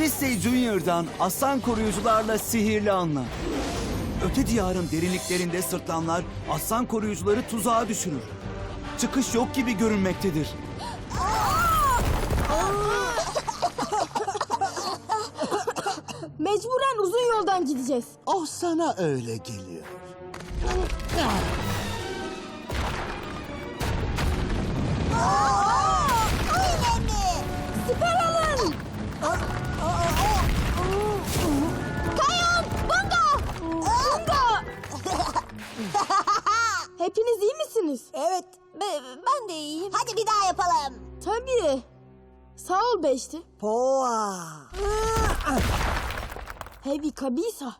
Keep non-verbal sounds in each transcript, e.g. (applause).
Disney Junior'dan aslan koruyucularla sihirli anlar. Öte diyarın derinliklerinde sırtlanlar aslan koruyucuları tuzağa düşürür. Çıkış yok gibi görünmektedir. Mecburen uzun yoldan gideceğiz. Oh sana öyle geliyor. (laughs) Hadi bir daha yapalım. Tabii. Sağ ol Beşti. Poğa. Heavy Kabisa.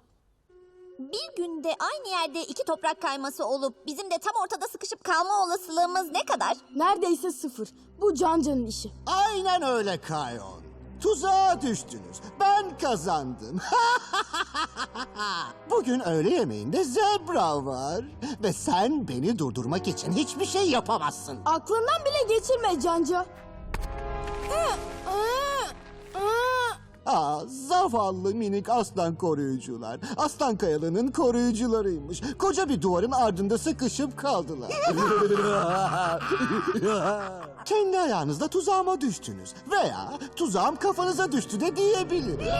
Bir günde aynı yerde iki toprak kayması olup bizim de tam ortada sıkışıp kalma olasılığımız ne kadar? Neredeyse sıfır. Bu Cancan'ın işi. Aynen öyle Kayon. Tuzağa düştünüz. Ben kazandım. (laughs) Bugün öğle yemeğinde zebra var. Ve sen beni durdurmak için hiçbir şey yapamazsın. Aklından bile geçirme Canca. Zavallı minik aslan koruyucular. Aslan kayalının koruyucularıymış. Koca bir duvarın ardında sıkışıp kaldılar. (laughs) Kendi ayağınızla tuzağıma düştünüz. Veya tuzağım kafanıza düştü de diyebilirim. (laughs)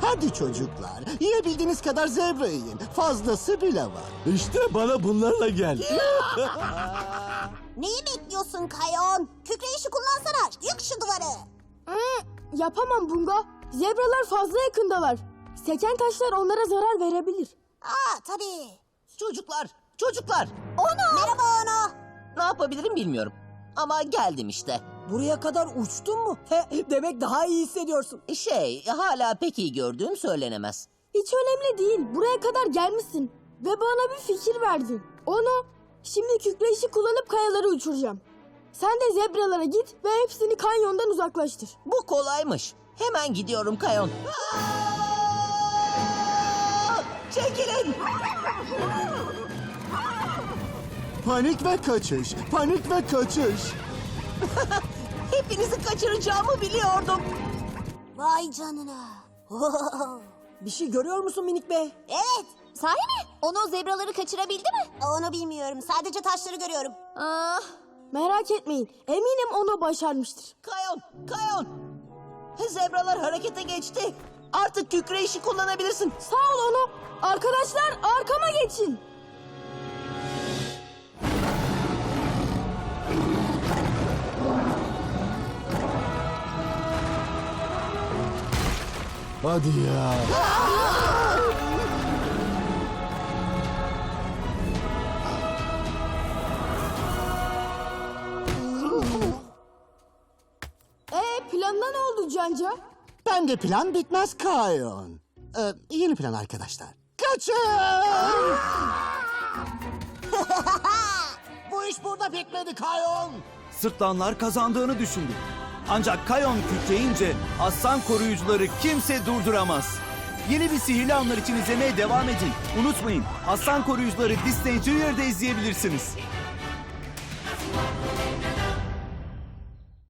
Hadi çocuklar, yiyebildiğiniz kadar zebra yiyin. Fazlası bile var. İşte bana bunlarla gel. Neyi bekliyorsun Kayon? Kükreyişi kullansana. Yık şu duvarı. Yapamam Bunga. Zebralar fazla yakındalar. Seken taşlar onlara zarar verebilir. Aa tabii. Çocuklar, çocuklar. Onu. Merhaba onu. Ne yapabilirim bilmiyorum. Ama geldim işte. Buraya kadar uçtun mu? He, demek daha iyi hissediyorsun. Şey, hala pek iyi gördüğüm söylenemez. Hiç önemli değil. Buraya kadar gelmişsin. Ve bana bir fikir verdin. Onu şimdi kükreyişi kullanıp kayaları uçuracağım. Sen de zebralara git ve hepsini kanyondan uzaklaştır. Bu kolaymış. Hemen gidiyorum Kayon. Aa! Çekilin. Panik ve kaçış, panik ve kaçış. (laughs) Hepinizi kaçıracağımı biliyordum. Vay canına. (laughs) Bir şey görüyor musun minik bey? evet. Sahi mi? Onu zebraları kaçırabildi mi? Onu bilmiyorum. Sadece taşları görüyorum. Ah. Merak etmeyin. Eminim onu başarmıştır. Kayon, Kayon. Zebralar harekete geçti. Artık kükreyişi kullanabilirsin. Sağ ol onu. Arkadaşlar arkama geçin. Hadi ya. (laughs) oldu Canca? Ben de plan bitmez Kayon. Ee, yeni plan arkadaşlar. Kaçın! (laughs) Bu iş burada bitmedi Kayon. Sırtlanlar kazandığını düşündü. Ancak Kayon kükreyince aslan koruyucuları kimse durduramaz. Yeni bir sihirli anlar için izlemeye devam edin. Unutmayın, aslan koruyucuları Disney Junior'da izleyebilirsiniz.